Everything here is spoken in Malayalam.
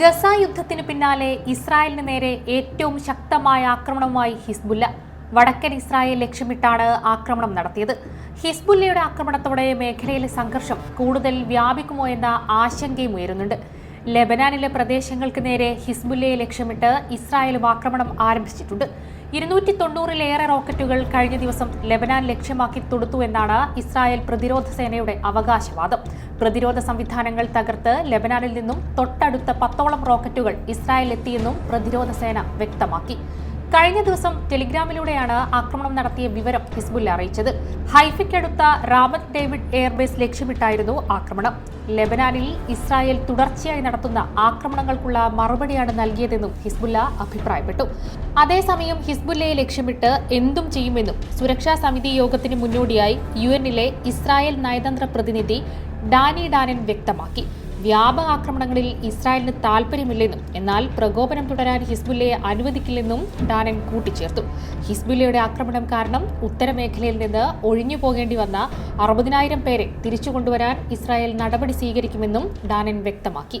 ഗസ യുദ്ധത്തിന് പിന്നാലെ ഇസ്രായേലിന് നേരെ ഏറ്റവും ശക്തമായ ആക്രമണവുമായി ഹിസ്ബുല്ല. വടക്കൻ ഇസ്രായേൽ ലക്ഷ്യമിട്ടാണ് ആക്രമണം നടത്തിയത്. ഹിസ്ബുല്ലയുടെ ആക്രമണത്തോടെ മേഖലയിലെ സംഘർഷം കൂടുതൽ വ്യാപിക്കുമോ എന്ന ആശങ്കയും ഉയരുന്നുണ്ട്. ലെബനാനിലെ പ്രദേശങ്ങൾക്ക് നേരെ ഹിസ്ബുല്ലയെ ലക്ഷ്യമിട്ട് ഇസ്രായേലും ആക്രമണം ആരംഭിച്ചിട്ടുണ്ട്. ഇരുന്നൂറ്റി തൊണ്ണൂറിലേറെ റോക്കറ്റുകൾ കഴിഞ്ഞ ദിവസം ലെബനാൻ ലക്ഷ്യമാക്കി തൊടുത്തു എന്നാണ് ഇസ്രായേൽ പ്രതിരോധ സേനയുടെ അവകാശവാദം. പ്രതിരോധ സംവിധാനങ്ങൾ തകർത്ത് ലെബനാനിൽ നിന്നും തൊട്ടടുത്ത പത്തോളം റോക്കറ്റുകൾ ഇസ്രായേൽ എത്തിയെന്നും പ്രതിരോധ സേന വ്യക്തമാക്കി. കഴിഞ്ഞ ദിവസം ടെലിഗ്രാമിലൂടെയാണ് ആക്രമണം നടത്തിയ വിവരം ഹിസ്ബുല്ല അറിയിച്ചത്. ഹൈഫയ്ക്കടുത്ത റാമത്ത് ഡേവിഡ് എയർബേസ് ലക്ഷ്യമിട്ടായിരുന്നു ആക്രമണം. ലെബനാനിൽ ഇസ്രായേൽ തുടർച്ചയായി നടത്തുന്ന ആക്രമണങ്ങൾക്കുള്ള മറുപടിയാണ് നൽകിയതെന്നും ഹിസ്ബുല്ല അഭിപ്രായപ്പെട്ടു. അതേസമയം ഹിസ്ബുല്ലയെ ലക്ഷ്യമിട്ട് എന്തും ചെയ്യുമെന്നും സുരക്ഷാ സമിതി യോഗത്തിന് മുന്നോടിയായി യു എന്നിലെ ഇസ്രായേൽ നയതന്ത്ര പ്രതിനിധി ഡാനി ഡാനൻ വ്യക്തമാക്കി. വ്യാപക ആക്രമണങ്ങളിൽ ഇസ്രായേലിന് താൽപ്പര്യമില്ലെന്നും എന്നാൽ പ്രകോപനം തുടരാൻ ഹിസ്ബുല്ലയെ അനുവദിക്കില്ലെന്നും ഡാനൻ കൂട്ടിച്ചേർത്തു. ഹിസ്ബുല്ലയുടെ ആക്രമണം കാരണം ഉത്തരമേഖലയിൽ നിന്ന് ഒഴിഞ്ഞു പോകേണ്ടി വന്ന അറുപതിനായിരം പേരെ തിരിച്ചു കൊണ്ടുവരാൻ ഇസ്രായേൽ നടപടി സ്വീകരിക്കുമെന്നും ഡാനൻ വ്യക്തമാക്കി.